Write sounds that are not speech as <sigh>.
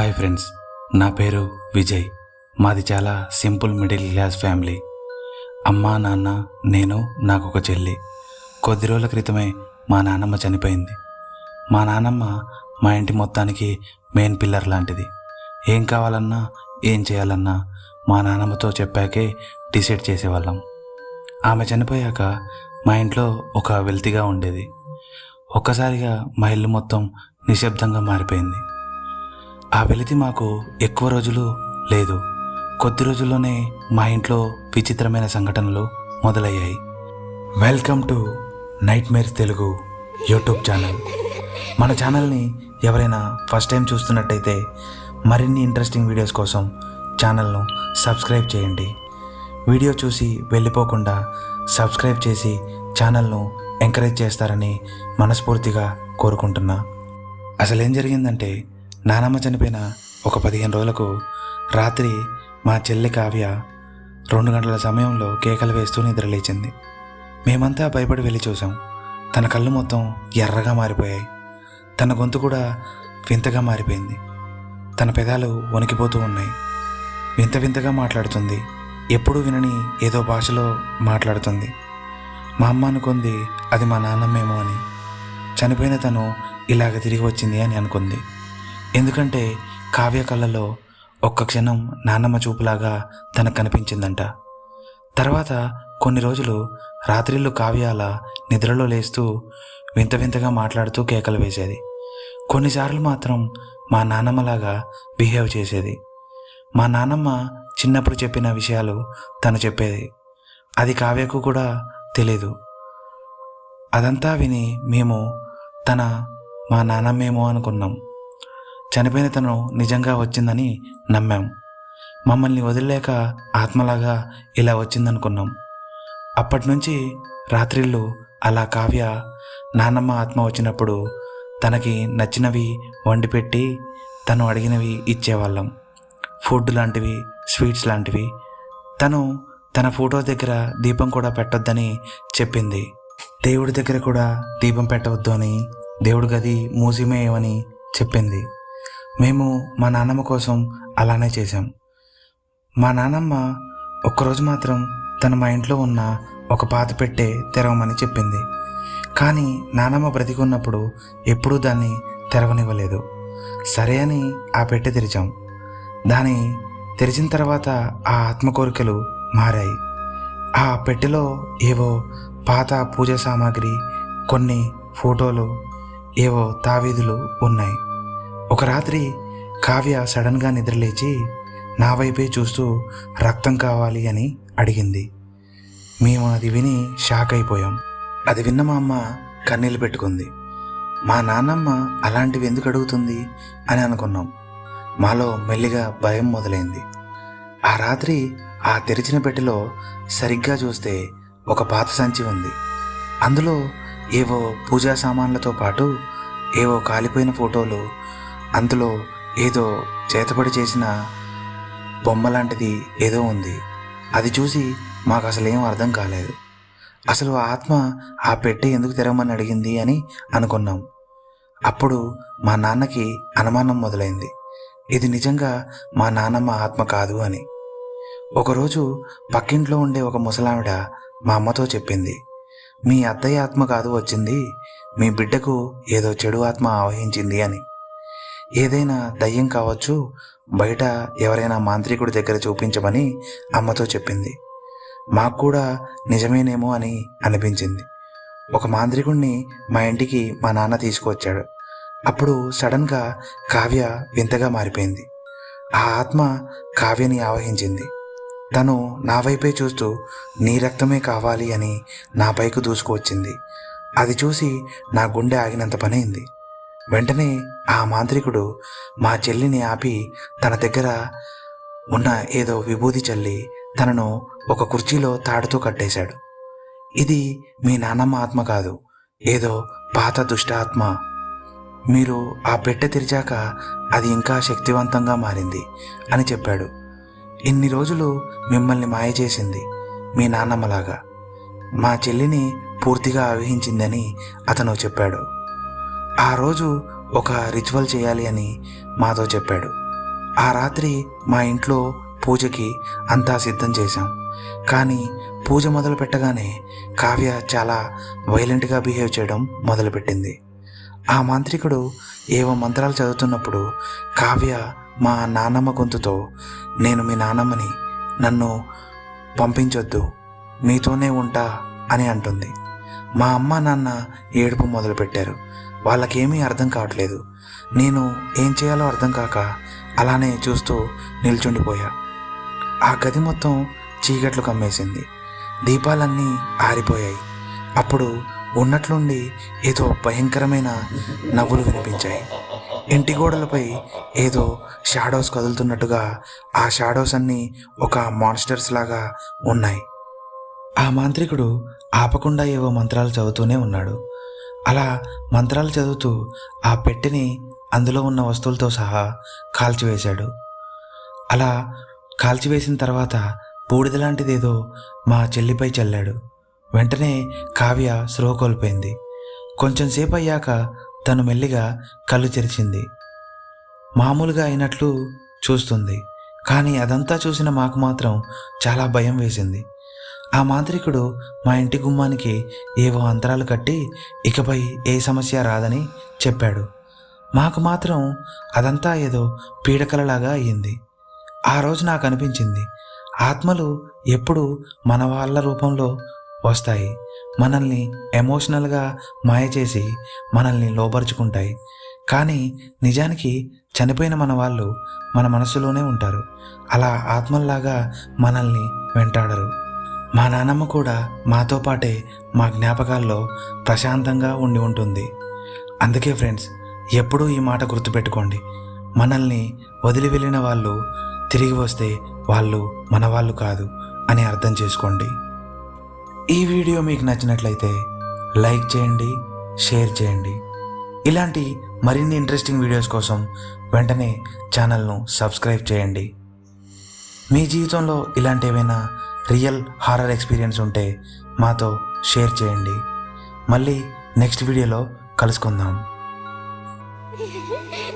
Hi friends నా పేరు విజయ్. మాది చాలా సింపుల్ మిడిల్ క్లాస్ ఫ్యామిలీ. అమ్మా నాన్న నేను నాకు ఒక చెల్లి. కొద్ది రోజుల క్రితమే మా నాన్నమ్మ చనిపోయింది. మా నాన్నమ్మ మా ఇంటి మొత్తానికి మెయిన్ పిల్లర్ లాంటిది. ఏం కావాలన్నా ఏం చేయాలన్నా మా నాన్నమ్మతో చెప్పాకే డిసైడ్ చేసేవాళ్ళం. ఆమె చనిపోయాక మా ఇంట్లో ఒక వెల్తిగా ఉండేది. ఒక్కసారిగా మా ఇల్లు మొత్తం నిశ్శబ్దంగా మారిపోయింది. ఆ వెలితి మాకు ఎక్కువ రోజులు లేదు. కొద్ది రోజుల్లోనే మా ఇంట్లో విచిత్రమైన సంఘటనలు మొదలయ్యాయి. Welcome to nightmares Telugu YouTube channel. మన ఛానల్ని ఎవరైనా ఫస్ట్ టైం చూస్తున్నట్టయితే మరిన్ని ఇంట్రెస్టింగ్ వీడియోస్ కోసం ఛానల్ను సబ్స్క్రైబ్ చేయండి. వీడియో చూసి వెళ్ళిపోకుండా సబ్స్క్రైబ్ చేసి ఛానల్ను ఎంకరేజ్ చేస్తారని మనస్ఫూర్తిగా కోరుకుంటున్నా. అసలు ఏం జరిగిందంటే నానమ్మ చనిపోయిన ఒక పదిహేను రోజులకు రాత్రి మా చెల్లి కావ్య రెండు గంటల సమయంలో కేకలు వేస్తూ నిద్రలేచింది. మేమంతా భయపడి వెళ్ళి చూసాం తన కళ్ళు మొత్తం ఎర్రగా మారిపోయాయి. తన గొంతు కూడా వింతగా మారిపోయింది. తన పెదాలు వణికిపోతూ ఉన్నాయి. వింత వింతగా మాట్లాడుతుంది. ఎప్పుడూ వినని ఏదో భాషలో మాట్లాడుతుంది. మా అమ్మ అనుకుంది అది మా నాన్నమ్మేమో అని. చనిపోయిన తను ఇలాగ తిరిగి వచ్చింది అని అనుకుంది. ఎందుకంటే కావ్య కళ్ళలో ఒక్క క్షణం నాన్నమ్మ చూపులాగా తనకు కనిపించిందంట. తర్వాత కొన్ని రోజులు రాత్రిళ్ళు కావ్య అలా నిద్రలో లేస్తూ వింత వింతగా మాట్లాడుతూ కేకలు వేసేది. కొన్నిసార్లు మాత్రం మా నాన్నమ్మలాగా బిహేవ్ చేసేది. మా నాన్నమ్మ చిన్నప్పుడు చెప్పిన విషయాలు తను చెప్పేది. అది కావ్యకు కూడా తెలీదు. అదంతా విని మేము తన మా నాన్నమ్మేమో అనుకున్నాం. చనిపోయిన తను నిజంగా వచ్చిందని నమ్మాం. మమ్మల్ని వదిలేక ఆత్మలాగా ఇలా వచ్చిందనుకున్నాం. అప్పటి నుంచి రాత్రిళ్ళు అలా కావ్య నాన్నమ్మ ఆత్మ వచ్చినప్పుడు తనకి నచ్చినవి వండి పెట్టి తను అడిగినవి ఇచ్చేవాళ్ళం. ఫుడ్ లాంటివి స్వీట్స్ లాంటివి. తను తన ఫోటో దగ్గర దీపం కూడా పెట్టొద్దని చెప్పింది. దేవుడి దగ్గర కూడా దీపం పెట్టవద్దు అని దేవుడి గది మూసిమేయమని చెప్పింది. మేము మా నాన్నమ్మ కోసం అలానే చేశాం. మా నాన్నమ్మ ఒక్కరోజు మాత్రం తను మా ఇంట్లో ఉన్న ఒక పాత పెట్టే తెరవమని చెప్పింది. కానీ నానమ్మ బ్రతికున్నప్పుడు ఎప్పుడూ దాన్ని తెరవనివ్వలేదు. సరే అని ఆ పెట్టె తెరిచాం. దాని తెరిచిన తర్వాత ఆ ఆత్మ కోరికలు మారాయి. ఆ పెట్టెలో ఏవో పాత పూజ సామాగ్రి కొన్ని ఫోటోలు ఏవో తావీదులు ఉన్నాయి. ఒక రాత్రి కావ్య సడన్గా నిద్రలేచి నా వైపే చూస్తూ రక్తం కావాలి అని అడిగింది. మేము అది విని షాక్ అయిపోయాం. అది విన్న మా అమ్మ కన్నీళ్ళు పెట్టుకుంది. మా నాన్నమ్మ అలాంటివి ఎందుకు అడుగుతుంది? అని అనుకున్నాం. మాలో మెల్లిగా భయం మొదలైంది. ఆ రాత్రి ఆ తెరిచిన పెట్టెలో సరిగ్గా చూస్తే ఒక పాత సంచి ఉంది. అందులో ఏవో పూజా సామాన్లతో పాటు ఏవో కాలిపోయిన ఫోటోలు అందులో ఏదో చేతపడి చేసిన బొమ్మ లాంటిది ఏదో ఉంది. అది చూసి మాకు అసలు ఏం అర్థం కాలేదు. అసలు ఆ ఆత్మ ఆ పెట్టె ఎందుకు తెరవమని అడిగింది అని అనుకున్నాం. అప్పుడు మా నాన్నకి అనుమానం మొదలైంది. ఇది నిజంగా మా నాన్నమ్మ ఆత్మ కాదు అని. ఒకరోజు పక్కింట్లో ఉండే ఒక ముసలావిడ మా అమ్మతో చెప్పింది. మీ అత్తయ్య ఆత్మ కాదు వచ్చింది. మీ బిడ్డకు ఏదో చెడు ఆత్మ ఆవహించింది అని. ఏదైనా దయ్యం కావచ్చు బయట ఎవరైనా మాంత్రికుడి దగ్గర చూపించమని అమ్మతో చెప్పింది. మాకు కూడా నిజమేనేమో అని అనిపించింది. ఒక మాంత్రికుడిని మా ఇంటికి మా నాన్న తీసుకువచ్చాడు. అప్పుడు సడన్గా కావ్య వింతగా మారిపోయింది. ఆ ఆత్మ కావ్యని ఆవహించింది. తను నా వైపే చూస్తూ నీ రక్తమే కావాలి అని నా పైకి దూసుకువచ్చింది. అది చూసి నా గుండె ఆగినంత పనైంది. వెంటనే ఆ మాంత్రికుడు మా చెల్లిని ఆపి తన దగ్గర ఉన్న ఏదో విభూది చల్లి తనను ఒక కుర్చీలో తాడుతూ కట్టేశాడు. ఇది మీ నాన్నమ్మ ఆత్మ కాదు ఏదో పాత దుష్టాత్మ మీరు ఆ పెట్టె తెరిచాక అది ఇంకా శక్తివంతంగా మారింది అని చెప్పాడు. ఇన్ని రోజులు మిమ్మల్ని మాయ చేసింది మీ నాన్నమ్మలాగా మా చెల్లిని పూర్తిగా ఆవహించిందని అతను చెప్పాడు. ఆ రోజు ఒక రిచువల్ చేయాలి అని మాతో చెప్పాడు. ఆ రాత్రి మా ఇంట్లో పూజకి అంతా సిద్ధం చేశాం. కానీ పూజ మొదలు పెట్టగానే కావ్య చాలా వైలెంట్గా బిహేవ్ చేయడం మొదలుపెట్టింది. ఆ మాంత్రికుడు ఏవో మంత్రాలు చదువుతున్నప్పుడు కావ్య మా నాన్నమ్మ గొంతుతో నేను మీ నానమ్మని నన్ను పంపించొద్దు మీతోనే ఉంటా అని అంటుంది. మా అమ్మ నాన్న ఏడుపు మొదలుపెట్టారు. వాళ్ళకేమీ అర్థం కావట్లేదు. నేను ఏం చేయాలో అర్థం కాక అలానే చూస్తూ నిల్చుండిపోయా. ఆ గది మొత్తం చీకట్లు కమ్మేసింది. దీపాలన్నీ ఆరిపోయాయి. అప్పుడు ఉన్నట్లుండి ఏదో భయంకరమైన నవ్వులు వినిపించాయి. ఇంటి గోడలపై ఏదో షాడోస్ కదులుతున్నట్టుగా ఆ షాడోస్ అన్నీ ఒక మాన్స్టర్స్ లాగా ఉన్నాయి. ఆ మాంత్రికుడు ఆపకుండా ఏవో మంత్రాలు చదువుతూనే ఉన్నాడు. అలా మంత్రాలు చదువుతూ ఆ పెట్టెని అందులో ఉన్న వస్తువులతో సహా కాల్చివేశాడు. అలా కాల్చివేసిన తర్వాత బూడిద లాంటిదేదో మా చెల్లిపై చల్లాడు. వెంటనే కావ్య స్రో కోల్పోయింది. కొంచెంసేపు అయ్యాక తను మెల్లిగా కళ్ళు తెరిచింది. మామూలుగా అయినట్లు చూస్తుంది. కానీ అదంతా చూసిన మాకు మాత్రం చాలా భయం వేసింది. ఆ మాంత్రికుడు మా ఇంటి గుమ్మానికి ఏవో అంతరాలు కట్టి ఇకపై ఏ సమస్య రాదని చెప్పాడు. మాకు మాత్రం అదంతా ఏదో పీడకలలాగా అయ్యింది ఆ రోజు నాకు అనిపించింది ఆత్మలు ఎప్పుడు మన వాళ్ళ రూపంలో వస్తాయి. మనల్ని ఎమోషనల్గా మాయ చేసి మనల్ని లోపరుచుకుంటాయి. కానీ నిజానికి చనిపోయిన మన వాళ్ళు మన మనసులోనే ఉంటారు. అలా ఆత్మల్లాగా మనల్ని వెంటాడరు. మా నానమ్మ కూడా మాతో పాటే మా జ్ఞాపకాల్లో ప్రశాంతంగా ఉండి ఉంటుంది. అందుకే ఫ్రెండ్స్ ఎప్పుడూ ఈ మాట గుర్తుపెట్టుకోండి. మనల్ని వదిలి వెళ్ళిన వాళ్ళు తిరిగి వస్తే వాళ్ళు మన వాళ్ళు కాదు అని అర్థం చేసుకోండి. ఈ వీడియో మీకు నచ్చినట్లయితే లైక్ చేయండి షేర్ చేయండి. ఇలాంటి మరిన్ని ఇంట్రెస్టింగ్ వీడియోస్ కోసం వెంటనే ఛానల్ను సబ్స్క్రైబ్ చేయండి. మీ జీవితంలో ఇలాంటి ఏవైనా రియల్ హారర్ ఎక్స్పీరియన్స్ ఉంటే మాతో షేర్ చేయండి. మళ్ళీ నెక్స్ట్ వీడియోలో కలుసుకుందాం. <laughs>